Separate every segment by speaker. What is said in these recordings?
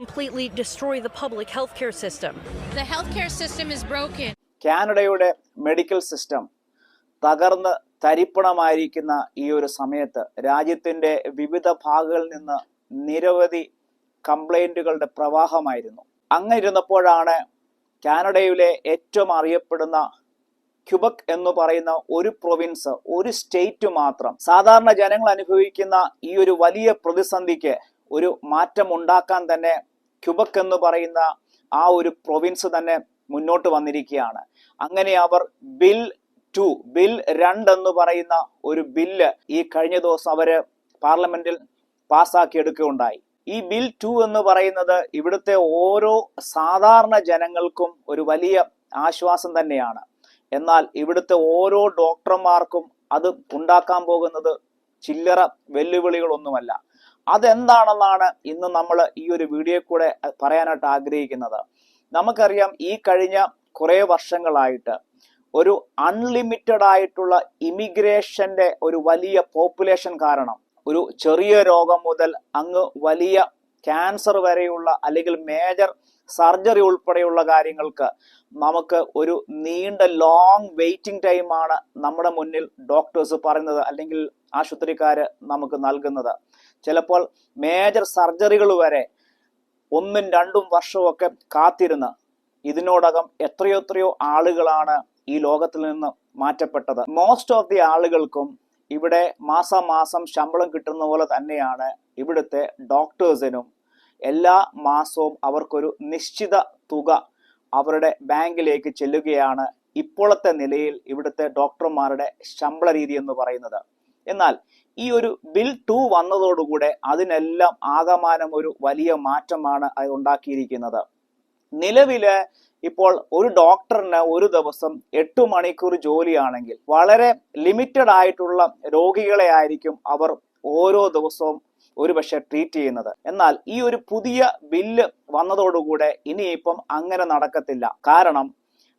Speaker 1: completely destroy the public healthcare system.
Speaker 2: The healthcare system is broken.
Speaker 3: കാനഡയുടെ medical system തകർന്ന് തരിപ്പണമായിരിക്കുന്ന ഈ ഒരു സമയത്ത് രാജ്യത്തിന്റെ വിവിധ ഭാഗങ്ങളിൽ നിന്ന് നിരവധി കംപ്ലൈന്റുകളുടെ പ്രവാഹമായിരുന്നു അങ്ങനെ ഇരുന്നപ്പോഴാണ് കാനഡയിലെ ഏറ്റവും അറിയപ്പെടുന്ന ക്യുബക് എന്ന് പറയുന്ന ഒരു പ്രൊവിൻസ് ഒരു സ്റ്റേറ്റ് മാത്രം സാധാരണ ജനങ്ങൾ അനുഭവിക്കുന്ന ഈ ഒരു വലിയ പ്രതിസന്ധിക്ക് ഒരു മാറ്റം ഉണ്ടാക്കാൻ തന്നെ ക്യുബക് എന്ന് പറയുന്ന ആ ഒരു പ്രൊവിൻസ് തന്നെ മുന്നോട്ട് വന്നിരിക്കുകയാണ്. അങ്ങനെ അവർ ബിൽ ടു ബിൽ രണ്ട് എന്ന് പറയുന്ന ഒരു ബില്ല് ഈ കഴിഞ്ഞ ദിവസം അവർ പാർലമെന്റിൽ പാസ്സാക്കിയെടുക്കുകയുണ്ടായി. ഈ ബിൽ ടു എന്ന് പറയുന്നത് ഇവിടുത്തെ ഓരോ സാധാരണ ജനങ്ങൾക്കും ഒരു വലിയ ആശ്വാസം തന്നെയാണ്. എന്നാൽ ഇവിടുത്തെ ഓരോ ഡോക്ടർമാർക്കും അത് ഉണ്ടാക്കാൻ പോകുന്നത് ചില്ലറ വെല്ലുവിളികളൊന്നുമല്ല. അതെന്താണെന്നാണ് ഇന്ന് നമ്മൾ ഈ ഒരു വീഡിയോ കൂടെ പറയാനായിട്ട് ആഗ്രഹിക്കുന്നത്. നമുക്കറിയാം ഈ കഴിഞ്ഞ കുറേ വർഷങ്ങളായിട്ട് ഒരു അൺലിമിറ്റഡ് ആയിട്ടുള്ള ഇമിഗ്രേഷന്റെ ഒരു വലിയ പോപ്പുലേഷൻ കാരണം ഒരു ചെറിയ രോഗം മുതൽ അങ്ങ് വലിയ ക്യാൻസർ വരെയുള്ള അല്ലെങ്കിൽ മേജർ സർജറി ഉൾപ്പെടെയുള്ള കാര്യങ്ങൾക്ക് നമുക്ക് ഒരു നീണ്ട ലോങ് വെയിറ്റിംഗ് ടൈമാണ് നമ്മുടെ മുന്നിൽ ഡോക്ടേഴ്സ് പറയുന്നത് അല്ലെങ്കിൽ ആശുപത്രിക്കാര് നമുക്ക് നൽകുന്നത്. ചിലപ്പോൾ മേജർ സർജറികൾ വരെ ഒന്നും രണ്ടും വർഷമൊക്കെ കാത്തിരുന്ന ഇതിനോടകം എത്രയോ എത്രയോ ആളുകളാണ് ഈ ലോകത്തിൽ നിന്ന് മാറ്റപ്പെട്ടത്. മോസ്റ്റ് ഓഫ് ദി ആളുകൾക്കും ഇവിടെ മാസം മാസം ശമ്പളം കിട്ടുന്ന പോലെ തന്നെയാണ് ഇവിടുത്തെ ഡോക്ടേഴ്സിനും എല്ലാ മാസവും അവർക്കൊരു നിശ്ചിത തുക അവരുടെ ബാങ്കിലേക്ക് ചെല്ലുകയാണ് ഇപ്പോഴത്തെ നിലയിൽ ഇവിടുത്തെ ഡോക്ടർമാരുടെ ശമ്പള രീതി എന്ന് പറയുന്നത്. എന്നാൽ ഈ ഒരു ബിൽ ടു വന്നതോടുകൂടെ അതിനെല്ലാം ആകമാനം ഒരു വലിയ മാറ്റമാണ് അത് ഉണ്ടാക്കിയിരിക്കുന്നത്. നിലവിൽ ഇപ്പോൾ ഒരു ഡോക്ടറിന് ഒരു ദിവസം എട്ട് മണിക്കൂർ ജോലിയാണെങ്കിൽ വളരെ ലിമിറ്റഡ് ആയിട്ടുള്ള രോഗികളെ ആയിരിക്കും അവർ ഓരോ ദിവസവും ഒരുപക്ഷെ ട്രീറ്റ് ചെയ്യുന്നത്. എന്നാൽ ഈ ഒരു പുതിയ ബില്ല് വന്നതോടുകൂടെ ഇനിയിപ്പം അങ്ങനെ നടക്കത്തില്ല. കാരണം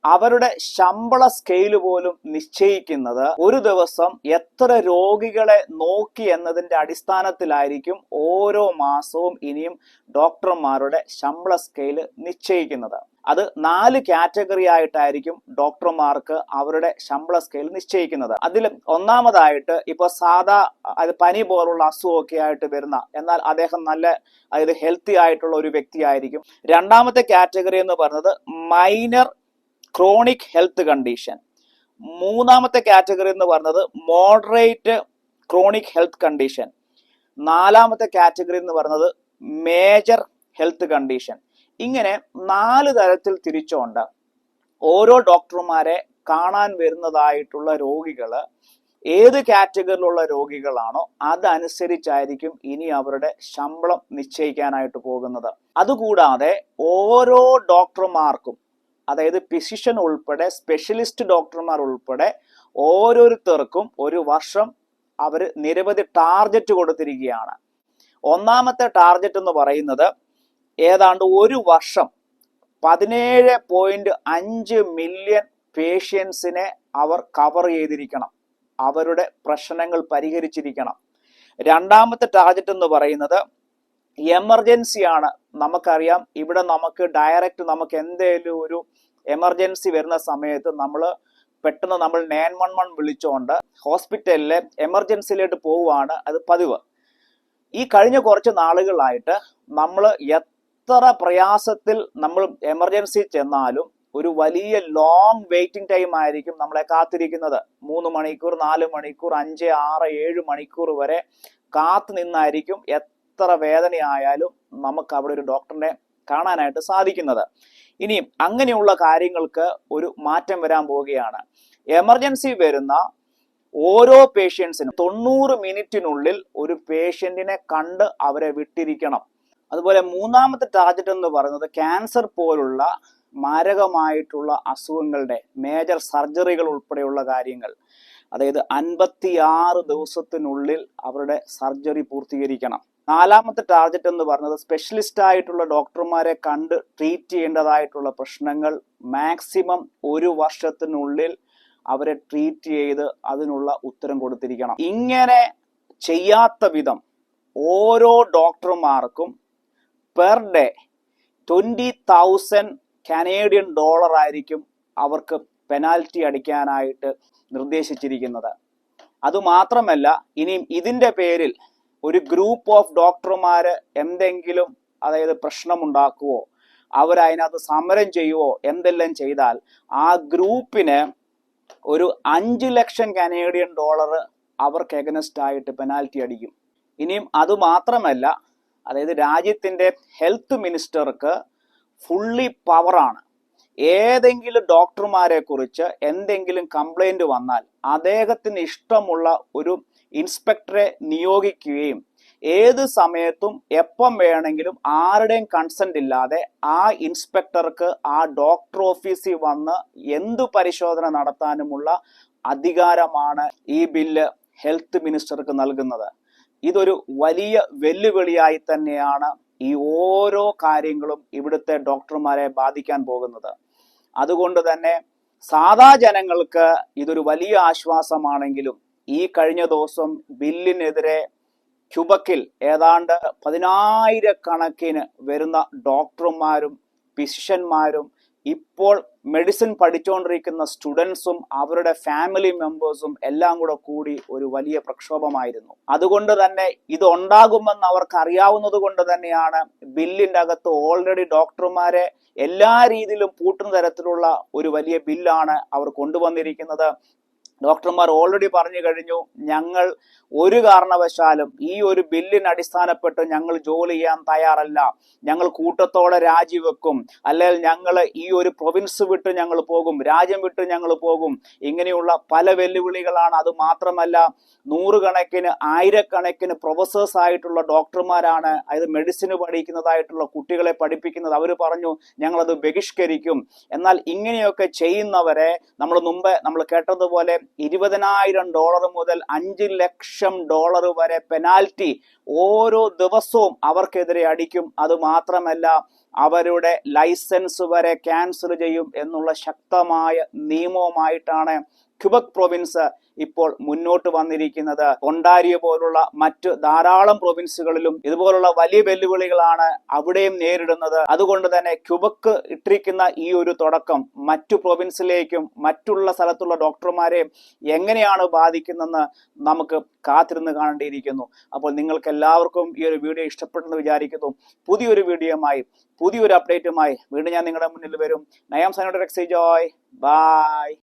Speaker 3: അവരുടെ ശമ്പള സ്കെയിൽ പോലും നിശ്ചയിക്കുന്നത് ഒരു ദിവസം എത്ര രോഗികളെ നോക്കി എന്നതിന്റെ അടിസ്ഥാനത്തിലായിരിക്കും ഓരോ മാസവും ഇനിയും ഡോക്ടർമാരുടെ ശമ്പള സ്കെയിൽ നിശ്ചയിക്കുന്നത്. അത് നാല് കാറ്റഗറി ആയിട്ടായിരിക്കും ഡോക്ടർമാർക്ക് അവരുടെ ശമ്പള സ്കെയിൽ നിശ്ചയിക്കുന്നത്. അതിൽ ഒന്നാമതായിട്ട് ഇപ്പൊ സാധാ അത് പനി പോലുള്ള അസുഖമൊക്കെ ആയിട്ട് വരുന്ന എന്നാൽ അദ്ദേഹം നല്ല അതായത് ഹെൽത്തി ആയിട്ടുള്ള ഒരു വ്യക്തിയായിരിക്കും. രണ്ടാമത്തെ കാറ്റഗറി എന്ന് പറഞ്ഞത് മൈനർ ക്രോണിക് ഹെൽത്ത് കണ്ടീഷൻ മൂന്നാമത്തെ കാറ്റഗറി എന്ന് പറയുന്നത് മോഡറേറ്റ് ക്രോണിക് ഹെൽത്ത് കണ്ടീഷൻ നാലാമത്തെ കാറ്റഗറി എന്ന് പറയുന്നത് മേജർ ഹെൽത്ത് കണ്ടീഷൻ ഇങ്ങനെ നാല് തരത്തിൽ തിരിച്ചുകൊണ്ട് ഓരോ ഡോക്ടർമാരെ കാണാൻ വരുന്നതായിട്ടുള്ള രോഗികൾ ഏത് കാറ്റഗറിയിലുള്ള രോഗികളാണോ അതനുസരിച്ചായിരിക്കും ഇനി അവരുടെ ശമ്പളം നിശ്ചയിക്കാനായിട്ട് പോകുന്നത്. അതുകൂടാതെ ഓരോ ഡോക്ടർമാർക്കും അതായത് ഫിസിഷ്യൻ ഉൾപ്പെടെ സ്പെഷ്യലിസ്റ്റ് ഡോക്ടർമാർ ഉൾപ്പെടെ ഓരോരുത്തർക്കും ഒരു വർഷം അവർ നിരവധി ടാർഗറ്റ് കൊടുത്തിരിക്കുകയാണ്. ഒന്നാമത്തെ ടാർഗറ്റ് എന്ന് പറയുന്നത് ഏതാണ്ട് ഒരു വർഷം പതിനേഴ് പോയിന്റ് അഞ്ച് മില്യൺ പേഷ്യൻസിനെ അവർ കവർ ചെയ്തിരിക്കണം. അവരുടെ പ്രശ്നങ്ങൾ പരിഹരിച്ചിരിക്കണം. രണ്ടാമത്തെ ടാർഗറ്റ് എന്ന് പറയുന്നത് എമർജൻസിയാണ് നമുക്കറിയാം ഇവിടെ നമുക്ക് ഡയറക്റ്റ് നമുക്ക് എന്തെങ്കിലും ഒരു എമർജൻസി വരുന്ന സമയത്ത് നമ്മൾ പെട്ടെന്ന് നമ്മൾ നയൻ വൺ വൺ വിളിച്ചുകൊണ്ട് ഹോസ്പിറ്റലിലെ എമർജൻസിയിലോട്ട് പോവുകയാണ് അത് പതിവ്. ഈ കഴിഞ്ഞ കുറച്ച് നാളുകളായിട്ട് നമ്മൾ എത്ര പ്രയാസത്തിൽ നമ്മൾ എമർജൻസി ചെന്നാലും ഒരു വലിയ ലോങ് വെയിറ്റിംഗ് ടൈം ആയിരിക്കും നമ്മളെ കാത്തിരിക്കുന്നത്. മൂന്ന് മണിക്കൂർ നാല് മണിക്കൂർ അഞ്ച് ആറ് ഏഴ് മണിക്കൂർ വരെ കാത്തു നിന്നായിരിക്കും എത്ര വേദനയായാലും നമുക്ക് അവിടെ ഒരു ഡോക്ടറിനെ കാണാനായിട്ട് സാധിക്കുന്നത്. ഇനിയും അങ്ങനെയുള്ള കാര്യങ്ങൾക്ക് ഒരു മാറ്റം വരാൻ പോവുകയാണ്. എമർജൻസി വരുന്ന ഓരോ പേഷ്യൻസിനും തൊണ്ണൂറ് മിനിറ്റിനുള്ളിൽ ഒരു പേഷ്യന്റിനെ കണ്ട് അവരെ വിട്ടിരിക്കണം. അതുപോലെ മൂന്നാമത്തെ ടാർഗറ്റ് എന്ന് പറയുന്നത് ക്യാൻസർ പോലുള്ള മാരകമായിട്ടുള്ള അസുഖങ്ങളുടെ മേജർ സർജറികൾ ഉൾപ്പെടെയുള്ള കാര്യങ്ങൾ. അതായത് അൻപത്തിയാറ് ദിവസത്തിനുള്ളിൽ അവരുടെ സർജറി പൂർത്തീകരിക്കണം. നാലാമത്തെ ടാർഗറ്റ് എന്ന് പറയുന്നത് സ്പെഷ്യലിസ്റ്റ് ആയിട്ടുള്ള ഡോക്ടർമാരെ കണ്ട് ട്രീറ്റ് ചെയ്യേണ്ടതായിട്ടുള്ള പ്രശ്നങ്ങൾ മാക്സിമം ഒരു വർഷത്തിനുള്ളിൽ അവരെ ട്രീറ്റ് ചെയ്ത് അതിനുള്ള ഉത്തരം കൊടുത്തിരിക്കണം. ഇങ്ങനെ ചെയ്യാത്ത വിധം ഓരോ ഡോക്ടർമാർക്കും per day twenty thousand Canadian dollar ആയിരിക്കും അവർക്ക് പെനാൽറ്റി അടിക്കാനായിട്ട് നിർദ്ദേശിച്ചിരിക്കുന്നത്. അതുമാത്രമല്ല ഇനിയും ഇതിന്റെ പേരിൽ ഒരു ഗ്രൂപ്പ് ഓഫ് ഡോക്ടർമാര് എന്തെങ്കിലും അതായത് പ്രശ്നമുണ്ടാക്കുവോ അവരതിനകത്ത് സമരം ചെയ്യുവോ എന്തെല്ലാം ചെയ്താൽ ആ ഗ്രൂപ്പിന് ഒരു അഞ്ച് ലക്ഷം കനേഡിയൻ ഡോളർ അവർക്ക് എഗനസ്റ്റ് ആയിട്ട് പെനാൽറ്റി അടിക്കും. ഇനിയും അത് മാത്രമല്ല അതായത് രാജ്യത്തിന്റെ ഹെൽത്ത് മിനിസ്റ്റർക്ക് ഫുള്ളി പവറാണ് ഏതെങ്കിലും ഡോക്ടർമാരെ കുറിച്ച് എന്തെങ്കിലും കംപ്ലൈന്റ് വന്നാൽ അദ്ദേഹത്തിന് ഇഷ്ടമുള്ള ഒരു ഇൻസ്പെക്ടറെ നിയോഗിക്കുകയും ഏത് സമയത്തും എപ്പം വേണമെങ്കിലും ആരുടെയും കൺസെന്റ് ഇല്ലാതെ ആ ഇൻസ്പെക്ടർക്ക് ആ ഡോക്ടർ ഓഫീസിൽ വന്ന് എന്തു പരിശോധന നടത്താനുമുള്ള അധികാരമാണ് ഈ ബില്ല് ഹെൽത്ത് മിനിസ്റ്റർക്ക് നൽകുന്നത്. ഇതൊരു വലിയ വെല്ലുവിളിയായി തന്നെയാണ് ഈ ഓരോ കാര്യങ്ങളും ഇവിടുത്തെ ഡോക്ടർമാരെ ബാധിക്കാൻ പോകുന്നത്. അതുകൊണ്ട് തന്നെ സാധാ ജനങ്ങൾക്ക് ഇതൊരു വലിയ ആശ്വാസമാണെങ്കിലും ഈ കഴിഞ്ഞ ദിവസം ബില്ലിനെതിരെ ക്യുബക്കിൽ ഏതാണ്ട് പതിനായിരക്കണക്കിന് വരുന്ന ഡോക്ടർമാരും ഫിസിഷ്യന്മാരും ഇപ്പോൾ മെഡിസിൻ പഠിച്ചുകൊണ്ടിരിക്കുന്ന സ്റ്റുഡൻസും അവരുടെ ഫാമിലി മെമ്പേഴ്സും എല്ലാം കൂടെ കൂടി ഒരു വലിയ പ്രക്ഷോഭമായിരുന്നു. അതുകൊണ്ട് തന്നെ ഇത് ഉണ്ടാകുമെന്ന് അവർക്ക് അറിയാവുന്നത് കൊണ്ട് തന്നെയാണ് ബില്ലിന്റെ അകത്ത് ഓൾറെഡി ഡോക്ടർമാരെ എല്ലാ രീതിയിലും പൂട്ടുന്ന തരത്തിലുള്ള ഒരു വലിയ ബില്ലാണ് അവർ കൊണ്ടുവന്നിരിക്കുന്നത്. ഡോക്ടർമാർ ഓൾറെഡി പറഞ്ഞു കഴിഞ്ഞു ഞങ്ങൾ ഒരു കാരണവശാലും ഈ ഒരു ബില്ലിന് അടിസ്ഥാനപ്പെട്ട് ഞങ്ങൾ ജോലി ചെയ്യാൻ തയ്യാറല്ല. ഞങ്ങൾ കൂട്ടത്തോടെ രാജിവെക്കും. അല്ലെങ്കിൽ ഞങ്ങൾ ഈ ഒരു പ്രൊവിൻസ് വിട്ട് ഞങ്ങൾ പോകും രാജ്യം വിട്ട് ഞങ്ങൾ പോകും. ഇങ്ങനെയുള്ള പല വെല്ലുവിളികളാണ്. അത് മാത്രമല്ല നൂറുകണക്കിന് ആയിരക്കണക്കിന് പ്രൊഫസേഴ്സ് ആയിട്ടുള്ള ഡോക്ടർമാരാണ് അതായത് മെഡിസിന് പഠിക്കുന്നതായിട്ടുള്ള കുട്ടികളെ പഠിപ്പിക്കുന്നത്. അവർ പറഞ്ഞു ഞങ്ങളത് ബഹിഷ്കരിക്കും. എന്നാൽ ഇങ്ങനെയൊക്കെ ചെയ്യുന്നവരെ നമ്മൾ മുമ്പ് നമ്മൾ കേട്ടതുപോലെ ഇരുപതിനായിരം ഡോളർ മുതൽ അഞ്ച് ലക്ഷം ഡോളർ വരെ പെനാൽറ്റി ഓരോ ദിവസവും അവർക്കെതിരെ അടിക്കും. അത് മാത്രമല്ല അവരുടെ ലൈസൻസ് വരെ ക്യാൻസൽ ചെയ്യും എന്നുള്ള ശക്തമായ നിയമവുമായിട്ടാണ് ക്യുബക് പ്രൊവിൻസ് ഇപ്പോൾ മുന്നോട്ട് വന്നിരിക്കുന്നത് കൊണ്ടാരിയ പോലുള്ള മറ്റ് ധാരാളം പ്രൊവിൻസുകളിലും ഇതുപോലുള്ള വലിയ വെല്ലുവിളികളാണ് അവിടെയും നേരിടുന്നത്. അതുകൊണ്ട് തന്നെ ക്യുബക്ക് ഇട്ടിരിക്കുന്ന ഈ ഒരു തുടക്കം മറ്റു പ്രൊവിൻസിലേക്കും മറ്റുള്ള സ്ഥലത്തുള്ള ഡോക്ടർമാരെയും എങ്ങനെയാണ് ബാധിക്കുന്നതെന്ന് നമുക്ക് കാത്തിരുന്ന് കാണേണ്ടിയിരിക്കുന്നു. അപ്പോൾ നിങ്ങൾക്ക് എല്ലാവർക്കും ഈ ഒരു വീഡിയോ ഇഷ്ടപ്പെട്ടെന്ന് വിചാരിക്കുന്നു. പുതിയൊരു വീഡിയോയുമായി പുതിയൊരു അപ്ഡേറ്റുമായി വീണ്ടും ഞാൻ നിങ്ങളുടെ മുന്നിൽ വരും. നയാം സനോഡ് റെക്സി ജോയ്. ബൈ.